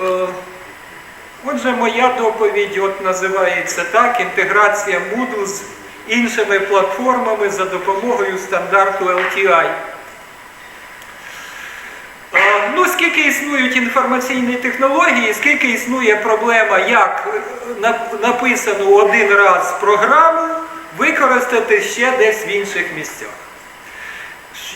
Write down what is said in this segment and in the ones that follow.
Е, Отже, моя доповідь от називається так: інтеграція Moodle з іншими платформами за допомогою стандарту LTI. Е, Ну, скільки існують інформаційні технології, скільки існує проблема, як е, написану один раз програму використати ще десь в інших місцях.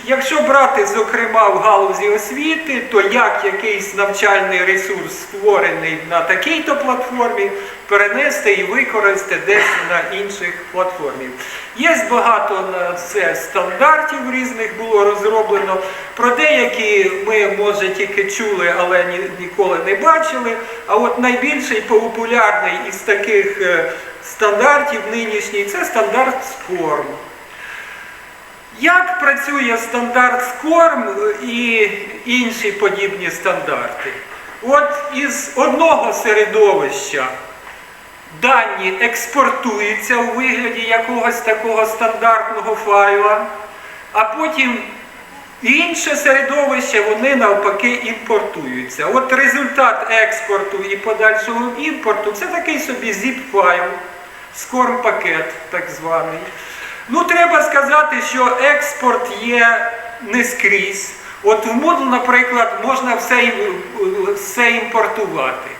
Якщо брати, зокрема, в галузі освіти, то як якийсь навчальний ресурс створений на такій-то платформі, перенести і використати десь на інших платформах. Є багато на це стандартів різних було розроблено. Про деякі ми, може, тільки чули, але ні, ніколи не бачили. А от найбільший популярний із таких е, стандартів нинішній це стандарт SCORM. Як працює стандарт SCORM і інші подібні стандарти? От із одного середовища дані експортуються у вигляді якогось такого стандартного файла, а потім інше середовище вони навпаки імпортуються. От результат експорту і подальшого імпорту це такий собі zip-файл, SCORM пакет так званий. Ну, треба сказати, що експорт є не скрізь. От в Moodle, наприклад, можна все, все імпортувати.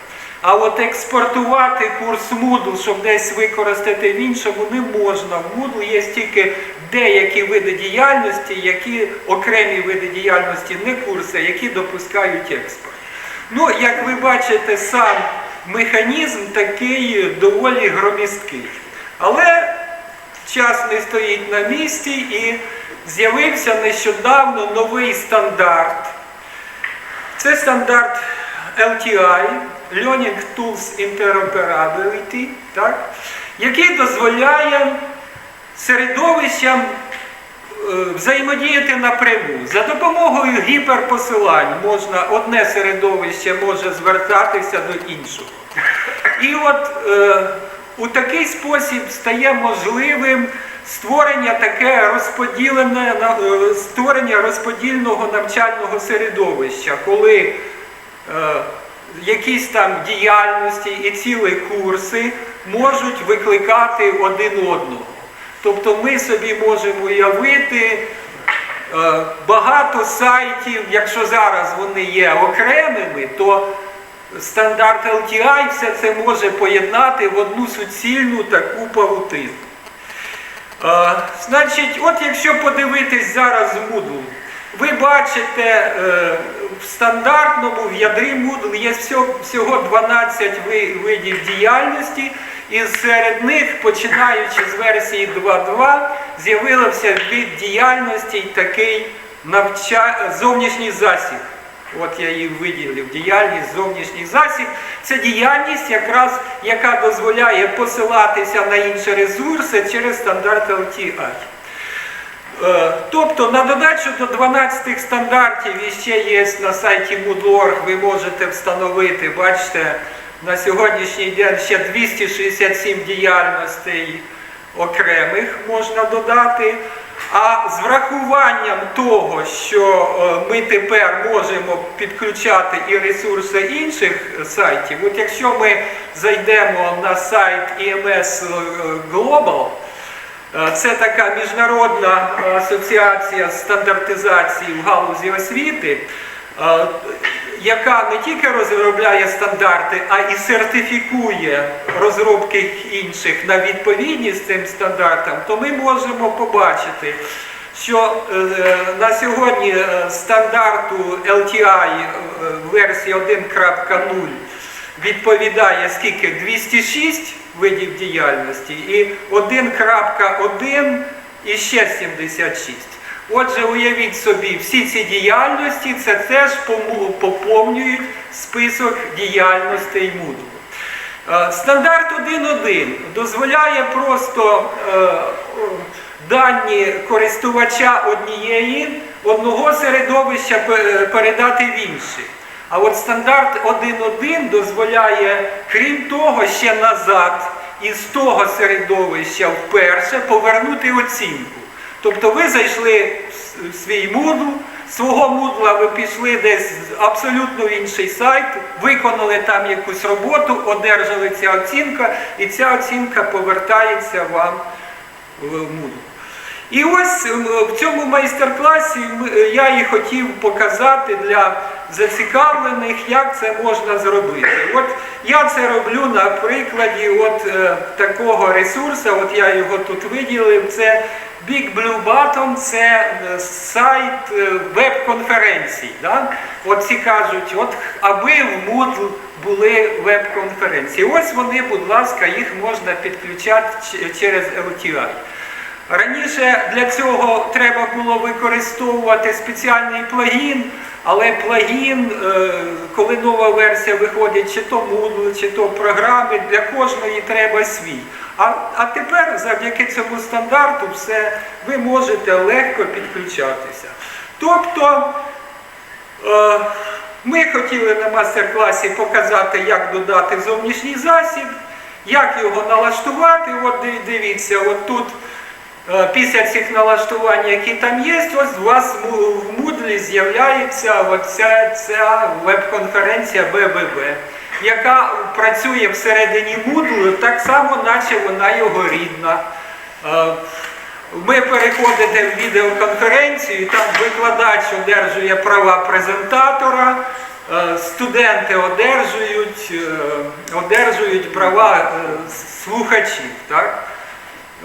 А от експортувати курс Moodle, щоб десь використати в іншому, не можна. В Moodle є тільки деякі види діяльності, які окремі види діяльності, не курси, які допускають експорт. Ну, як ви бачите, сам механізм такий доволі громісткий. Але час не стоїть на місці і з'явився нещодавно новий стандарт. Це стандарт LTI, Learning Tools Interoperability, так, який дозволяє середовищам е, взаємодіяти напряму. За допомогою гіперпосилань можна одне середовище може звертатися до іншого. І от е, у такий спосіб стає можливим створення таке розподілене створення розподільного навчального середовища, коли е, якісь там діяльності і цілі курси можуть викликати один одного. Тобто ми собі можемо уявити е, багато сайтів, якщо зараз вони є окремими, то стандарт LTI все це може поєднати в одну суцільну таку павутину. Е, значить, от якщо подивитись зараз Moodle, ви бачите е, в стандартному, в ядрі Moodle є всього, всього 12 ви- видів діяльності, і серед них, починаючи з версії 2.2, з'явився від діяльності такий навча... зовнішній засіб. От я її виділив. Діяльність зовнішній засіб. Це діяльність, якраз, яка дозволяє посилатися на інші ресурси через стандарт LTI. Е, Тобто на додачу до 12 стандартів і ще є на сайті Moodle.org, ви можете встановити, бачите, на сьогоднішній день ще 267 діяльностей окремих можна додати. А з врахуванням того, що е, ми тепер можемо підключати і ресурси інших сайтів, от якщо ми зайдемо на сайт EMS Global, Е, Це така міжнародна е, асоціація стандартизації в галузі освіти, е, яка не тільки розробляє стандарти, а і сертифікує розробки інших на відповідність цим стандартам, то ми можемо побачити, що е, на сьогодні е, стандарту LTI версії 1.0 відповідає скільки? 206 видів діяльності і 1.1 і ще 76. Отже, уявіть собі, всі ці діяльності це теж поповнюють список діяльностей Moodle. Е, Стандарт 1.1 дозволяє просто е, дані користувача однієї, одного середовища передати в інше. А от стандарт 1.1 дозволяє, крім того, ще назад із того середовища вперше повернути оцінку. Тобто ви зайшли в свій мудл, свого мудла ви пішли десь абсолютно в інший сайт, виконали там якусь роботу, одержали ця оцінка, і ця оцінка повертається вам в мудл. І ось в цьому майстер-класі я і хотів показати для зацікавлених, як це можна зробити. От я це роблю на прикладі от е, такого ресурсу, от я його тут виділив. Це Big Blue Button, це е, сайт е, веб-конференцій. Да? От ці кажуть, от аби в Moodle були веб-конференції. Ось вони, будь ласка, їх можна підключати через LTI. Раніше для цього треба було використовувати спеціальний плагін, але плагін, е, коли нова версія виходить, чи то Moodle, чи то програми, для кожної треба свій. А, а тепер завдяки цьому стандарту все ви можете легко підключатися. Тобто е, ми хотіли на мастер-класі показати, як додати зовнішній засіб, як його налаштувати. От дивіться, от тут. Е, Після цих налаштувань, які там є, ось у вас в Moodle з'являється оця ця веб-конференція БББ, яка працює всередині Moodle, так само, наче вона його рідна. Е, Ви переходите в відеоконференцію, там викладач одержує права презентатора, е, студенти одержують, одержують права слухачів. Так?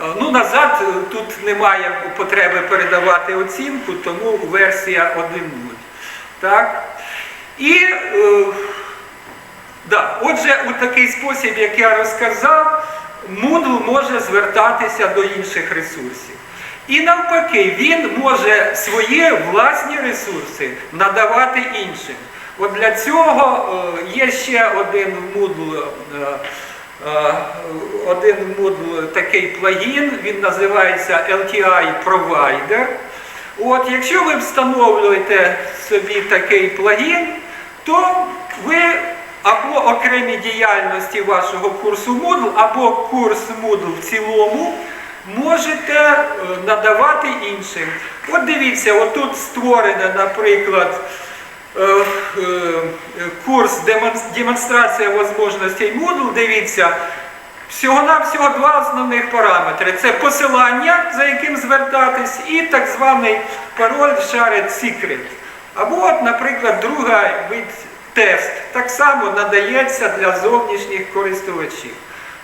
Е, Ну, назад е, тут немає потреби передавати оцінку, тому версія 1.0. Так? І е, да, отже, у такий спосіб, як я розказав, Moodle може звертатися до інших ресурсів. І навпаки, він може свої власні ресурси надавати іншим. От для цього е, є ще один Moodle Е, один Moodle такий плагін, він називається LTI Provider. От, якщо ви встановлюєте собі такий плагін, то ви або окремі діяльності вашого курсу Moodle, або курс Moodle в цілому можете е, надавати іншим. От дивіться, отут створене, наприклад, Е, е, курс демонстрація можливостей Moodle, дивіться, всього-навсього два основних параметри. Це посилання, за яким звертатись, і так званий пароль Shared Secret. Або, от, наприклад, друга вид тест так само надається для зовнішніх користувачів.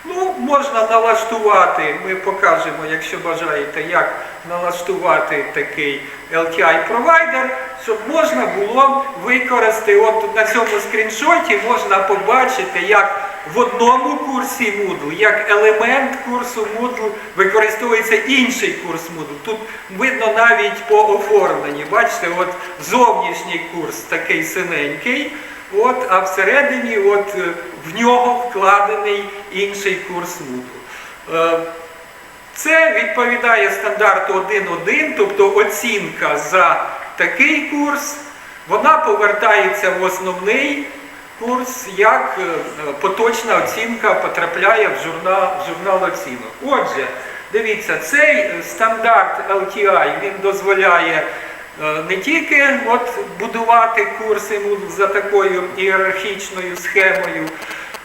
Ну, можна налаштувати, ми покажемо, якщо бажаєте, як налаштувати такий LTI-провайдер, щоб можна було використати, от тут на цьому скріншоті можна побачити, як в одному курсі Moodle, як елемент курсу Moodle використовується інший курс Moodle. Тут видно навіть по оформленні. Бачите, от зовнішній курс такий синенький, от, а всередині от, е, в нього вкладений інший курс Moodle. Е, Це відповідає стандарту 1.1, тобто оцінка за такий курс, вона повертається в основний курс, як е, поточна оцінка потрапляє в журнал, в журнал оцінок. Отже, дивіться, цей е, стандарт LTI він дозволяє е, не тільки от будувати курси за такою ієрархічною схемою,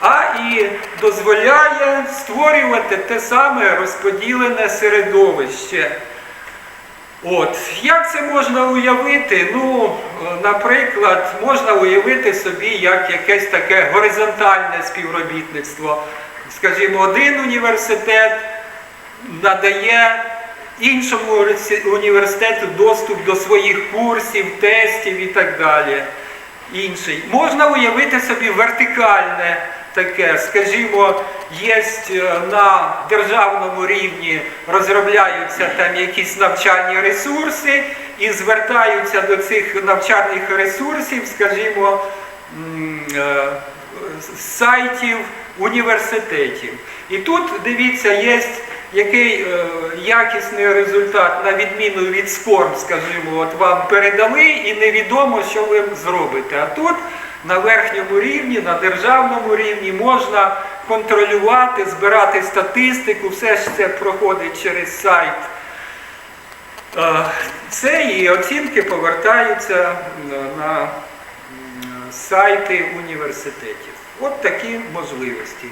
а і дозволяє створювати те саме розподілене середовище. От, як це можна уявити? Ну, е, наприклад, можна уявити собі як якесь таке горизонтальне співробітництво. Скажімо, один університет надає іншому університету доступ до своїх курсів, тестів і так далі. Інший. Можна уявити собі вертикальне таке, скажімо, є на державному рівні розробляються там якісь навчальні ресурси і звертаються до цих навчальних ресурсів, скажімо, е, сайтів університетів. І тут, дивіться, є який е, якісний результат, на відміну від скорм, скажімо, от вам передали і невідомо, що ви зробите. А тут на верхньому рівні, на державному рівні можна контролювати, збирати статистику, все ж це проходить через сайт Е, Це і оцінки повертаються на- на сайти університетів. От такі можливості.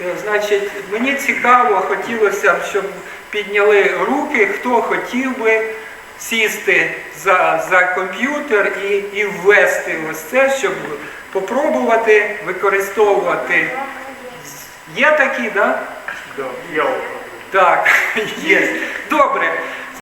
Е, Значить, мені цікаво, хотілося б, щоб підняли руки, хто хотів би сісти за, за комп'ютер і, і ввести ось це, щоб попробувати використовувати. Є такі, так? Да? Да. Так, є. Добре.